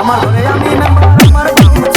আমার ঘরে আমি মেম্বার আমার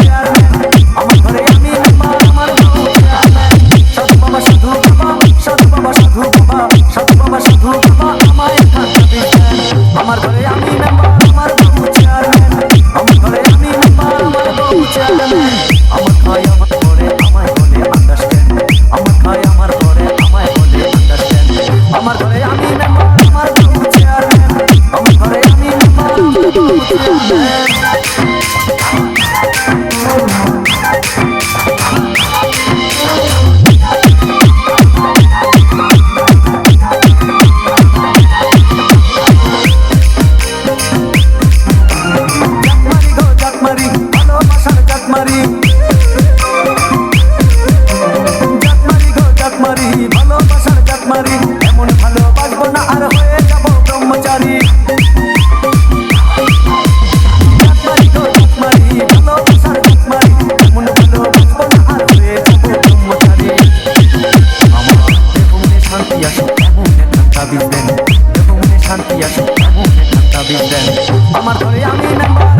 ঠান্ডা বিষ দেন শান্তি আসুক ঠান্ডা বিষ আমার ঘরে আমি নাম্বার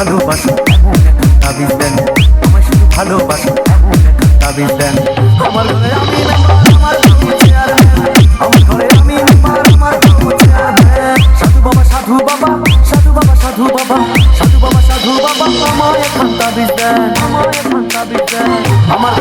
ভালোবাসা এমন একটা তাবিজ দেন। আমায় শুধু ভালোবাসা এমন একটা তাবিজ দেন। আমার ঘরে আমার আমার আমার